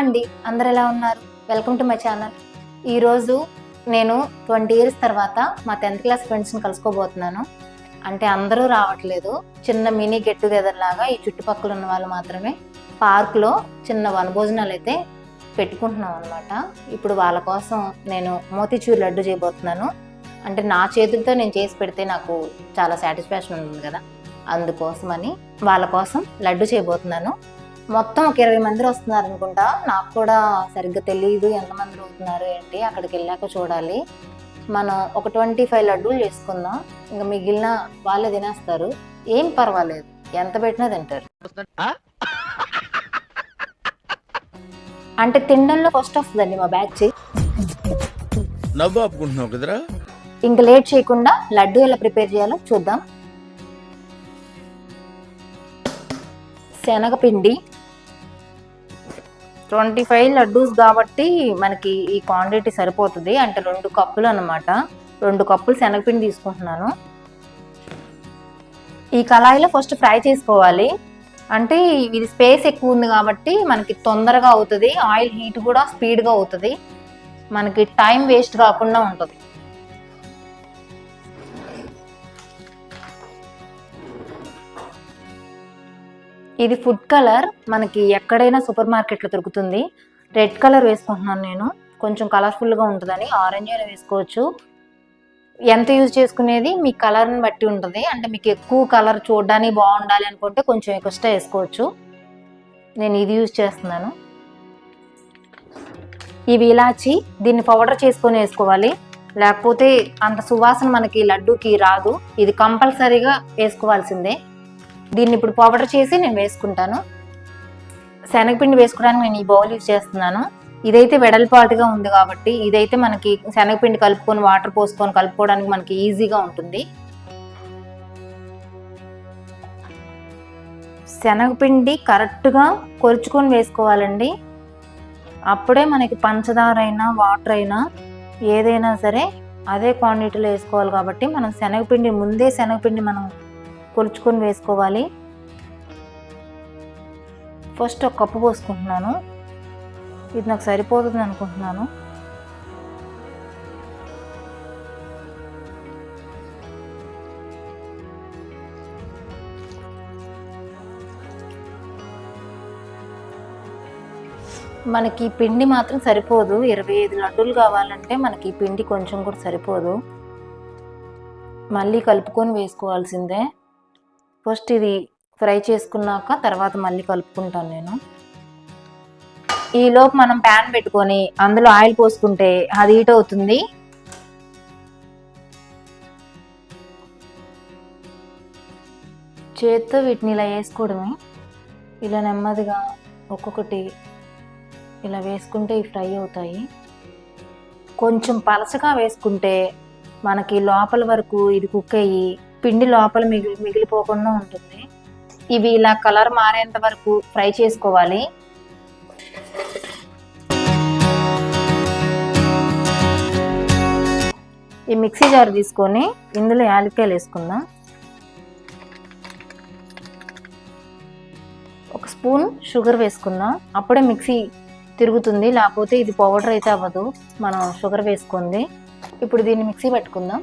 అండి. అందరు ఎలా ఉన్నారు? వెల్కమ్ టు మై ఛానల్ ఈరోజు నేను ట్వంటీ ఇయర్స్ తర్వాత మా టెన్త్ క్లాస్ ఫ్రెండ్స్ని కలుసుకోబోతున్నాను. అంటే అందరూ రావట్లేదు. చిన్న మినీ గెట్ టుగెదర్ లాగా ఈ చుట్టుపక్కల ఉన్న వాళ్ళు మాత్రమే పార్క్లో చిన్న వనభోజనాలు అయితే పెట్టుకుంటున్నాం అనమాట ఇప్పుడు వాళ్ళ కోసం నేను మోతీచూర్ లడ్డు చేయబోతున్నాను. అంటే నా చేతులతో నేను చేసి పెడితే నాకు చాలా సాటిస్ఫాక్షన్ ఉంటుంది కదా. అందుకోసమని వాళ్ళ కోసం లడ్డు చేయబోతున్నాను. మొత్తం ఒక ఇరవై మంది వస్తున్నారు అనుకుంటా. నాకు కూడా సరిగ్గా తెలియదు ఎంతమంది అవుతున్నారు ఏంటి అక్కడికి వెళ్ళాక చూడాలి. మనం ఒక ట్వంటీ ఫైవ్ లడ్డూలు చేసుకుందాం. ఇంకా మిగిలిన వాళ్ళే తినేస్తారు. ఏం పర్వాలేదు. ఎంత పెట్టినా తింటారు. అంటే తినడంలో ఫస్ట్ వస్తుందండి మా బ్యాచ్ నవ్వు ఆపుకుంటున్నావు కదరా? ఇంకా లేట్ చేయకుండా లడ్డు ఎలా ప్రిపేర్ చేయాలో చూద్దాం. శనగపిండి. ట్వంటీ ఫైవ్ లడ్డూస్ కాబట్టి మనకి ఈ క్వాంటిటీ సరిపోతుంది. అంటే రెండు కప్పులు అన్నమాట. రెండు కప్పులు శనగపిండి తీసుకుంటున్నాను. ఈ కళాయిలో ఫస్ట్ ఫ్రై చేసుకోవాలి. అంటే ఇది స్పేస్ ఎక్కువ ఉంది కాబట్టి మనకి తొందరగా అవుతుంది. ఆయిల్ హీట్ కూడా స్పీడ్గా అవుతుంది. మనకి టైం వేస్ట్ కాకుండా ఉంటుంది. ఇది ఫుడ్ కలర్ మనకి ఎక్కడైనా సూపర్ మార్కెట్లో దొరుకుతుంది. రెడ్ కలర్ వేసుకుంటున్నాను నేను. కొంచెం కలర్ఫుల్గా ఉంటుందని ఆరెంజ్ అయినా వేసుకోవచ్చు. ఎంత యూజ్ చేసుకునేది మీ కలర్ని బట్టి ఉంటుంది. అంటే మీకు ఎక్కువ కలర్ చూడడానికి బాగుండాలి అనుకుంటే కొంచెం ఎక్స్ట్రా వేసుకోవచ్చు. నేను ఇది యూజ్ చేస్తున్నాను. ఇవి ఇలాచి దీన్ని పౌడర్ చేసుకొని వేసుకోవాలి. లేకపోతే అంత సువాసన మనకి లడ్డూకి రాదు. ఇది కంపల్సరీగా వేసుకోవాల్సిందే. దీన్ని ఇప్పుడు పౌడర్ చేసి నేను వేసుకుంటాను. శనగపిండి వేసుకోవడానికి నేను ఈ బౌల్ యూజ్ చేస్తున్నాను. ఇదైతే వెడల్పాటుగా ఉంది కాబట్టి ఇదైతే మనకి శనగపిండి కలుపుకొని వాటర్ పోసుకొని కలుపుకోవడానికి మనకి ఈజీగా ఉంటుంది. శనగపిండి కరెక్ట్గా కొరుచుకొని వేసుకోవాలండి. అప్పుడే మనకి పంచదార అయినా వాటర్ అయినా ఏదైనా సరే అదే క్వాంటిటీలో వేసుకోవాలి కాబట్టి మనం శనగపిండి ముందే శనగపిండి మనం కొలుచుకొని వేసుకోవాలి. ఫస్ట్ ఒక కప్పు పోసుకుంటున్నాను. ఇది నాకు సరిపోతుంది అనుకుంటున్నాను. మనకి పిండి మాత్రం సరిపోదు. ఇరవై ఐదు లడ్డూలు కావాలంటే మనకి ఈ పిండి కొంచెం కూడా సరిపోదు. మళ్ళీ కలుపుకొని వేసుకోవాల్సిందే. ఫస్ట్ ఇది ఫ్రై చేసుకున్నాక తర్వాత మళ్ళీ కలుపుకుంటాను నేను. ఈలోపు మనం ప్యాన్ పెట్టుకొని అందులో ఆయిల్ పోసుకుంటే అది హీట్ అవుతుంది. చేత్తో వీటిని ఇలా వేసుకోవడమే. ఇలా నెమ్మదిగా ఒక్కొక్కటి ఇలా వేసుకుంటే ఇవి ఫ్రై అవుతాయి. కొంచెం పలచగా వేసుకుంటే మనకి లోపల వరకు ఇది కుక్ అయ్యి పిండి లోపల మిగిలి మిగిలిపోకుండా ఉంటుంది. ఇవి ఇలా కలర్ మారేంత వరకు ఫ్రై చేసుకోవాలి. ఈ మిక్సీ జార్ తీసుకొని ఇందులో యాలక్కాయలు వేసుకుందాం. ఒక స్పూన్ షుగర్ వేసుకుందాం. అప్పుడే మిక్సీ తిరుగుతుంది. లేకపోతే ఇది పౌడర్ అయితే అవ్వదు. మనం షుగర్ వేసుకుంది ఇప్పుడు దీన్ని మిక్సీ పెట్టుకుందాం.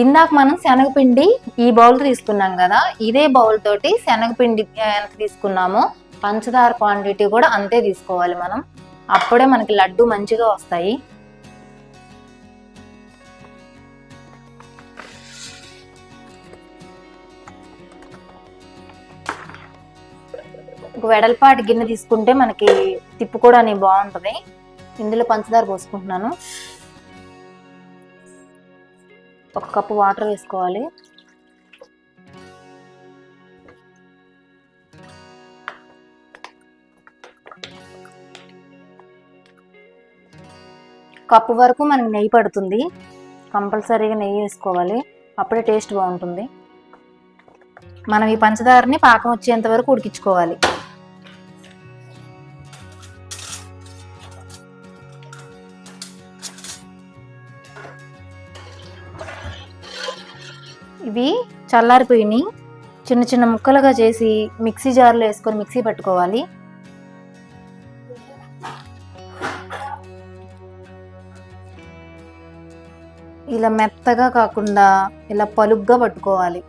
ఇందాక మనం శనగపిండి ఈ బౌల్ తీసుకున్నాం కదా ఇదే బౌల్ తోటి శనగపిండి ఎంత తీసుకున్నామో పంచదార క్వాంటిటీ కూడా అంతే తీసుకోవాలి మనం. అప్పుడే మనకి లడ్డు మంచిగా వస్తాయి. ఒక వెడల్పాటి గిన్నె తీసుకుంటే మనకి తిప్పుకోవడానికి బాగుంటుంది. ఇందులో పంచదార పోసుకుంటున్నాను. ఒక కప్పు వాటర్ వేసుకోవాలి. కప్పు వరకు మనకి నెయ్యి పడుతుంది. కంపల్సరీగా నెయ్యి వేసుకోవాలి. అప్పుడే టేస్ట్ బాగుంటుంది. మనం ఈ పంచదారని పాకం వచ్చేంత వరకు ఉడికించుకోవాలి. ఇవి చల్లారిపోయినాయి. చిన్న చిన్న ముక్కలుగా చేసి మిక్సీ జార్లో వేసుకొని మిక్సీ పట్టుకోవాలి. ఇలా మెత్తగా కాకుండా ఇలా పలుగ్గా పట్టుకోవాలి.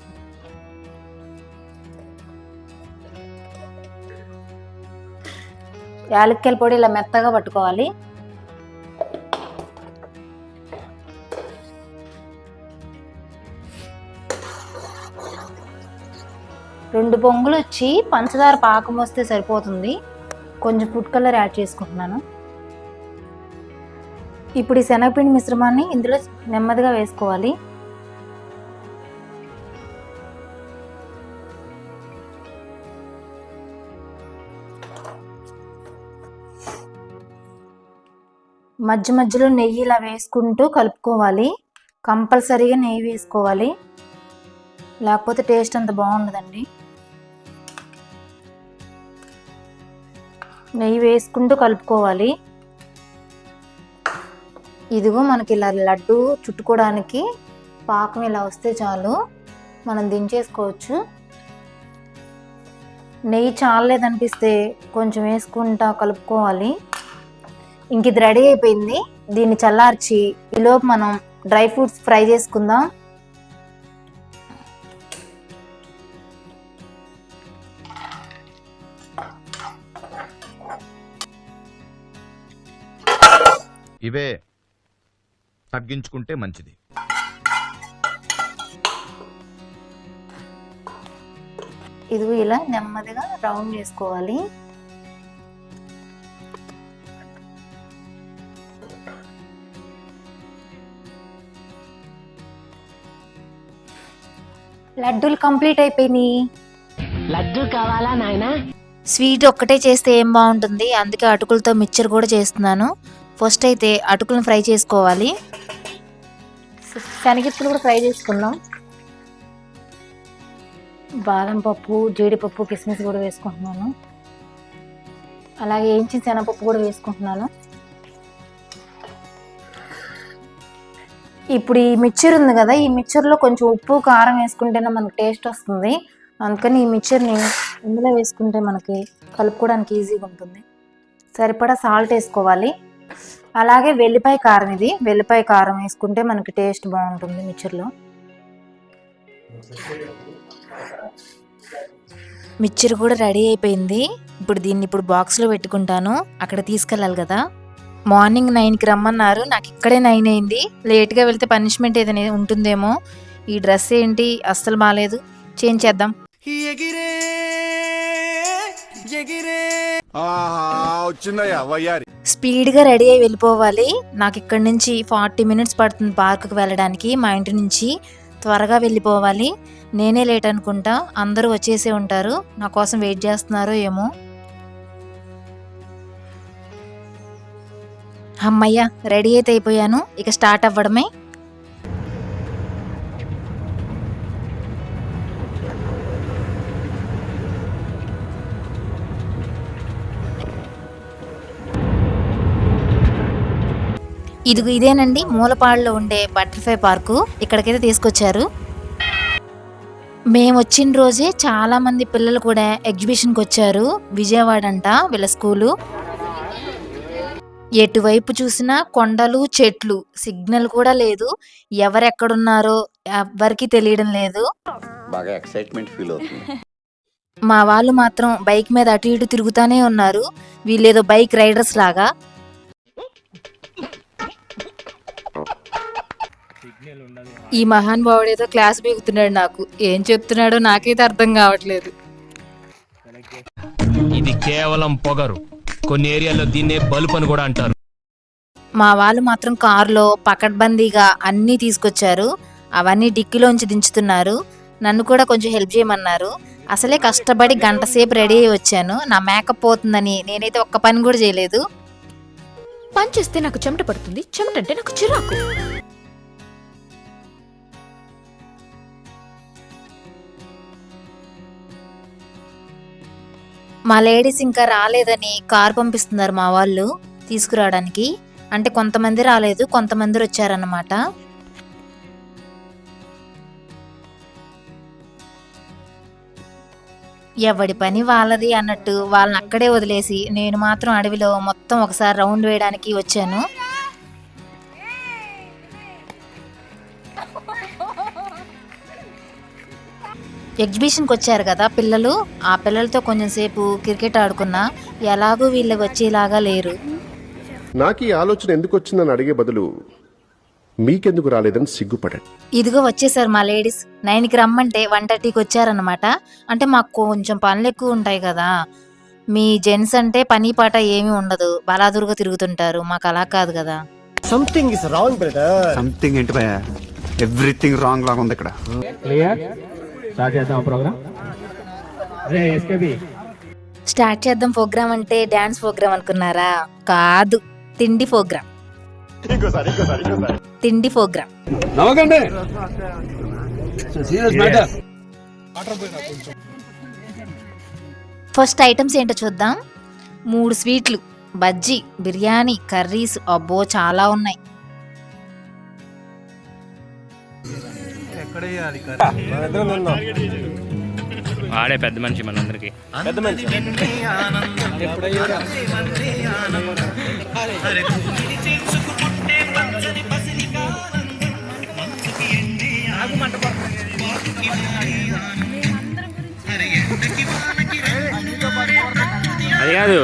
యాలక్కాయల పొడి ఇలా మెత్తగా పట్టుకోవాలి. రెండు పొంగులు వచ్చి పంచదార పాకం వస్తే సరిపోతుంది. కొంచెం ఫుడ్ కలర్ యాడ్ చేసుకుంటున్నాను. ఇప్పుడు ఈ శనగపిండి మిశ్రమాన్ని ఇందులో నెమ్మదిగా వేసుకోవాలి. మధ్య మధ్యలో నెయ్యి ఇలా వేసుకుంటూ కలుపుకోవాలి. కంపల్సరీగా నెయ్యి వేసుకోవాలి. లేకపోతే టేస్ట్ అంత బాగుండదండి. నెయ్యి వేసుకుంటూ కలుపుకోవాలి. ఇదిగో మనకి ఇలా లడ్డు చుట్టుకోవడానికి పాకం ఇలా వస్తే చాలు. మనం దించేసుకోవచ్చు. నెయ్యి చాలలేదనిపిస్తే కొంచెం వేసుకుంటా కలుపుకోవాలి. ఇంక ఇది రెడీ అయిపోయింది. దీన్ని చల్లార్చి ఈలోపు మనం డ్రై ఫ్రూట్స్ ఫ్రై చేసుకుందాం. ఇవే తగ్గించుకుంటే మంచిది. ఇదిగో ఇలా నెమ్మదిగా రౌండ్ చేసుకోవాలి. లడ్డూలు కంప్లీట్ అయిపోయినాయి. లడ్డు కావాలా నాయనా? స్వీట్ ఒక్కటే చేస్తే ఏం బాగుంటుంది? అందుకే అటుకులతో మిక్చర్ కూడా చేస్తున్నాను. ఫస్ట్ అయితే అటుకులను ఫ్రై చేసుకోవాలి. శనగిప్పులు కూడా ఫ్రై చేసుకుందాం. బాదం పప్పు జీడిపప్పు కిస్మిస్ కూడా వేసుకుంటున్నాను. అలాగే ఏంచిన శనగపప్పు కూడా వేసుకుంటున్నాను. ఇప్పుడు ఈ మిక్చర్ ఉంది కదా ఈ మిక్చర్లో కొంచెం ఉప్పు కారం వేసుకుంటేనే మనకు టేస్ట్ వస్తుంది. అందుకని ఈ మిక్చర్ని ఇందులో వేసుకుంటే మనకి కలుపుకోవడానికి ఈజీగా ఉంటుంది. సరిపడా సాల్ట్ వేసుకోవాలి. అలాగే వెల్లిపాయ కారం ఇది. వెల్లిపాయ కారం వేసుకుంటే మనకి టేస్ట్ బాగుంటుంది మిక్చర్లో. మిక్చర్ కూడా రెడీ అయిపోయింది. ఇప్పుడు దీన్ని ఇప్పుడు బాక్స్లో పెట్టుకుంటాను. అక్కడ తీసుకెళ్ళాలి కదా. మార్నింగ్ నైన్కి రమ్మన్నారు. నాకు ఇక్కడే నైన్ అయింది. లేట్గా వెళ్తే పనిష్మెంట్ ఏదైనా ఉంటుందేమో. ఈ డ్రెస్ ఏంటి? అస్సలు బాగాలేదు చేంజ్ చేద్దాం. ఎగిరే వచ్చిందయ్యా వయ్యారి. స్పీడ్గా రెడీ అయి వెళ్ళిపోవాలి. నాకు ఇక్కడ నుంచి ఫార్టీ మినిట్స్ పడుతుంది పార్కుకి వెళ్ళడానికి. మా ఇంటి నుంచి త్వరగా వెళ్ళిపోవాలి. నేనే లేట్ అనుకుంటా. అందరూ వచ్చేసే ఉంటారు. నా కోసం వెయిట్ చేస్తున్నారో ఏమో. అమ్మయ్య రెడీ అయితే అయిపోయాను. ఇక స్టార్ట్ అవ్వడమే. ఇదిగో ఇదేనండి మూలపాడులో ఉండే బటర్ఫ్లై పార్కు. ఇక్కడికైతే తీసుకొచ్చారు. మేము వచ్చిన రోజే చాలా మంది పిల్లలు కూడా ఎగ్జిబిషన్కి వచ్చారు. విజయవాడ అంట వీళ్ళ స్కూలు. ఎటువైపు చూసినా కొండలు చెట్లు సిగ్నల్ కూడా లేదు. ఎవరెక్కడున్నారో ఎవ్వరికి తెలియడం లేదు. బాగా ఎక్సైట్మెంట్ ఫీల్ అవుతుంది. మా వాళ్ళు మాత్రం బైక్ మీద అటు ఇటు తిరుగుతానే ఉన్నారు. వీళ్ళేదో బైక్ రైడర్స్ లాగా. ఈ మహాన్ భావుడు ఏదో క్లాస్ బీగుతున్నాడు నాకు. ఏం చెప్తున్నాడో నాకైతే అర్థం కావట్లేదు. ఇది కేవలం పొగరు. కొన్ని ఏరియాల్లో దీన్నే బల్బ్ అని కూడా అంటారు. మా వాళ్ళు మాత్రం కారులో పకడ్బందీగా అన్నీ తీసుకొచ్చారు. అవన్నీ డిక్కీలోంచి దించుతున్నారు. నన్ను కూడా కొంచెం హెల్ప్ చేయమన్నారు. అసలే కష్టపడి గంట సేపు రెడీ అయ్యి వచ్చాను. నా మేకప్ పోతుందని నేనైతే ఒక్క పని కూడా చేయలేదు. పని చేస్తే నాకు చెమట పడుతుంది. చెమట అంటే నాకు చిరాకు. మా లేడీస్ ఇంకా రాలేదని కార్ పంపిస్తున్నారు మా వాళ్ళు తీసుకురావడానికి. అంటే కొంతమంది రాలేదు కొంతమంది వచ్చారన్నమాట. ఎవడి పని వాళ్ళది అన్నట్టు వాళ్ళని అక్కడే వదిలేసి నేను మాత్రం అడవిలో మొత్తం ఒకసారి రౌండ్ వేయడానికి వచ్చాను. ఎగ్జిబిషన్కి వచ్చారు కదా పిల్లలు ఆ పిల్లలతో కొంచెం సేపు క్రికెట్ ఆడుకున్నా ఎలాగూ వీళ్ళు వచ్చేలాగా లేరు. నాకు ఈ ఆలోచన ఎందుకు వచ్చిందని అడిగే బదులు మీకెందుకు రాలేదని సిగ్గుపడండి ఇదిగో వచ్చేసారు మా లేడీస్ నైన్కి రమ్మంటే వన్ థర్టీకి వచ్చారనమాట అంటే మాకు కొంచెం పనులు ఎక్కువ ఉంటాయి కదా. మీ జెంట్స్ అంటే పని పాట ఏమీ ఉండదు. బలాదురుగా తిరుగుతుంటారు. మాకు అలా కాదు కదా. Something is wrong brother something ఏంటి భయ ఎవ్రీథింగ్ రాంగ్ లాగా ఉంది ఇక్కడ. క్లియర్ స్టార్ట్ చేద్దాం ప్రోగ్రామ్ రే ఎస్కేబి స్టార్ట్ చేద్దాం ప్రోగ్రామ్ అంటే డాన్స్ ప్రోగ్రామ్ అనుకున్నారా? కాదు తిండి ప్రోగ్రామ్ తిండి ప్రోగ్రామ్ నవ్వకండి. సీరియస్ మ్యాటర్ ఫస్ట్ ఐటమ్స్ ఏంటో చూద్దాం. మూడు స్వీట్లు. బజ్జీ బిర్యానీ కర్రీస్. అబ్బో చాలా ఉన్నాయి. ఆడే పెద్ద మనిషి మనందరికి. అది కాదు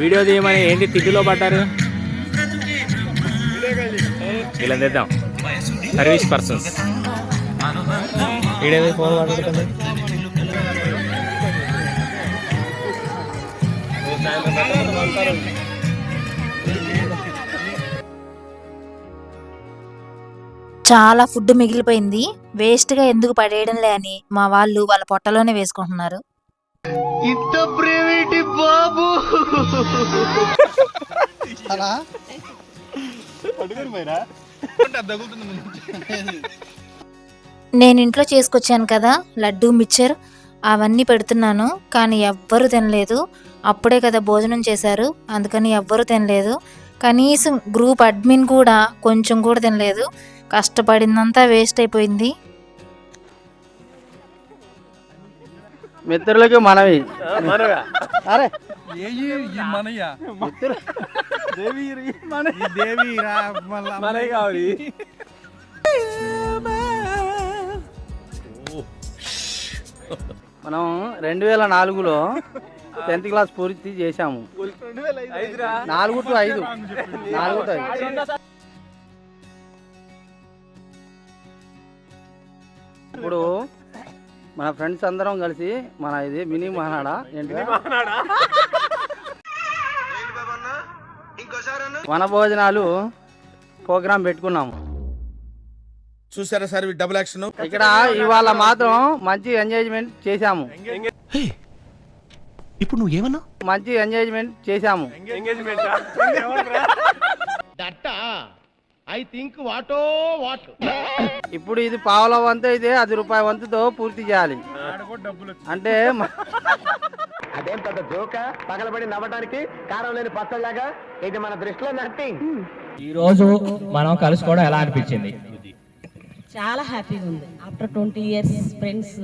వీడియో తీయమని ఏంటి తిట్టులో పడ్డారు? ఇలా తెద్దాం. సర్వీస్ పర్సన్స్ ఫోన్ మాట్లాడుతుంది చాలా ఫుడ్ మిగిలిపోయింది. వేస్ట్గా ఎందుకు పడేయడంలే అని మా వాళ్ళు వాళ్ళ పొట్టలోనే వేసుకుంటున్నారు. నేను ఇంట్లో చేసుకొచ్చాను కదా లడ్డు మిక్చర్ అవన్నీ పెడుతున్నాను కానీ ఎవ్వరు తినలేదు. అప్పుడే కదా భోజనం చేశారు అందుకని ఎవ్వరు తినలేదు. కనీసం గ్రూప్ అడ్మిన్ కూడా కొంచెం కూడా తినలేదు. కష్టపడిందంతా వేస్ట్ అయిపోయింది. మిత్రులకి మనవి. అరే. మనం రెండు వేల నాలుగులో టెన్త్ క్లాస్ పూర్తి చేశాము. నాలుగు టు ఐదు. నాలుగు టు ఐదు. ఇప్పుడు మన ఫ్రెండ్స్ అందరం కలిసి మన ఇది మినీ మహానాడ ఏంటి వన భోజనాలు ప్రోగ్రాం పెట్టుకున్నాము. చూసారా సార్ డబుల్ యాక్షన్ ఇక్కడ ఇవాళ మాత్రం మంచి ఎంజాయ్మెంట్ చేశాము. ఇప్పుడు నువ్వు ఏమన్నా? మంచి ఎంజాయ్మెంట్ చేశాము. ఐ థింక్ వాటో వాట్? ఇప్పుడు ఇది పావుల వంతు అయితే అది రూపాయి వంతుతో పూర్తి చేయాలి. అంటే అదేం పెద్ద జోక? పగలబడి నవ్వడానికి కారం లేని పచ్చలాగా ఇది మన దృష్టిలో నథింగ్. ఈ రోజు మనం కలుసుకోవడం ఎలా అనిపించింది? చాలా హ్యాపీగా ఉంది. ఆఫ్టర్ ట్వంటీ ఇయర్స్ ఫ్రెండ్స్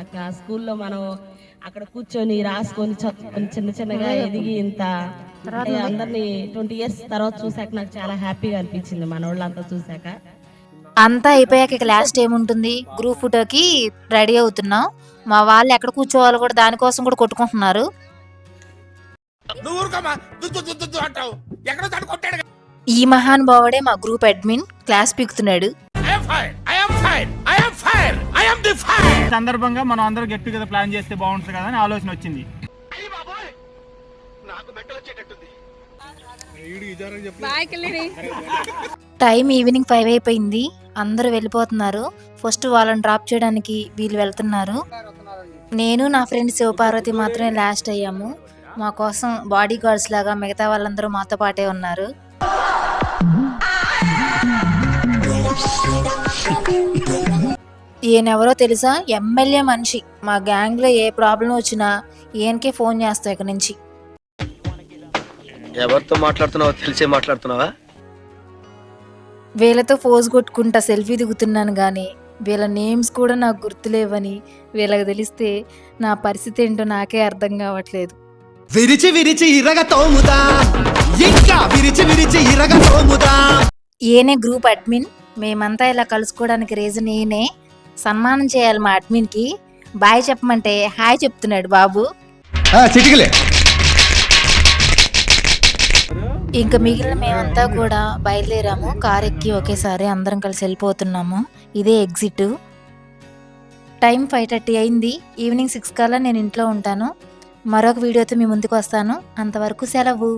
అక్కడ స్కూల్లో మనం అక్కడ కూర్చొని రాసుకొని చదువుకొని చిన్న చిన్నగా ఎదిగి ఇంత అందరినీ ట్వంటీ ఇయర్స్ తర్వాత చూసాక నాకు చాలా హ్యాపీగా అనిపించింది మన వాళ్ళంతా చూసాక అంతా అయిపోయాక ఇక లాస్ట్ ఏముంటుంది? గ్రూప్ ఫోటోకి రెడీ అవుతున్నాం. మా వాళ్ళు ఎక్కడ కూర్చోవాలో కూడా దానికోసం కూడా కొట్టుకుంటున్నారు. ఈ మహానుభావుడే మా గ్రూప్ అడ్మిన్ క్లాస్ పీకుతున్నాడు. సందర్భంగా మనం అందరం గెట్ టుగెదర్ ప్లాన్ చేస్తే బాగుంటుంది కదా అని ఆలోచన వచ్చింది. టైం ఈవినింగ్ ఫైవ్ అయిపోయింది. అందరూ వెళ్ళిపోతున్నారు. ఫస్ట్ వాళ్ళని డ్రాప్ చేయడానికి వీళ్ళు వెళ్తున్నారు. నేను నా ఫ్రెండ్ శివపార్వతి మాత్రమే లాస్ట్ అయ్యాము. మా కోసం బాడీ గార్డ్స్ లాగా మిగతా వాళ్ళందరూ మాతో పాటే ఉన్నారు. ఈయనెవరో తెలుసా? ఎమ్మెల్యే మనిషి. మా గ్యాంగ్లో ఏ ప్రాబ్లం వచ్చినా ఈయనకే ఫోన్ చేస్తా ఇక్కడ నుంచి. ఎవరితో మాట్లాడుతున్నావో తెలిసే మాట్లాడుతున్నావా? వీళ్ళతో ఫోజ్ కొట్టుకుంటా సెల్ఫీ దిగుతున్నాను కానీ వీళ్ళ నేమ్స్ కూడా నాకు గుర్తులేవని వీళ్ళకి తెలిస్తే నా పరిస్థితి ఏంటో నాకే అర్థం కావట్లేదు. విరిచి విరిచి ఇరగ తోముదా ఇంకా విరిచి విరిచి ఇరగ తోముదా ఏనే గ్రూప్ అడ్మిన్. మేమంతా ఇలా కలుసుకోవడానికి రీజన్ ఈయనే. సన్మానం చేయాలి మా అడ్మిన్కి. బాయ్ చెప్పమంటే హాయ్ చెప్తున్నాడు బాబు. ఇంకా మిగిలిన మేమంతా కూడా బయలుదేరాము. కార్ ఎక్కి ఒకేసారి అందరం కలిసి వెళ్ళిపోతున్నాము. ఇదే ఎగ్జిట్. టైం ఫైవ్ థర్టీ అయింది. ఈవినింగ్ సిక్స్ కల్లా నేను ఇంట్లో ఉంటాను. మరొక వీడియోతో మీ ముందుకు వస్తాను. అంతవరకు సెలవు.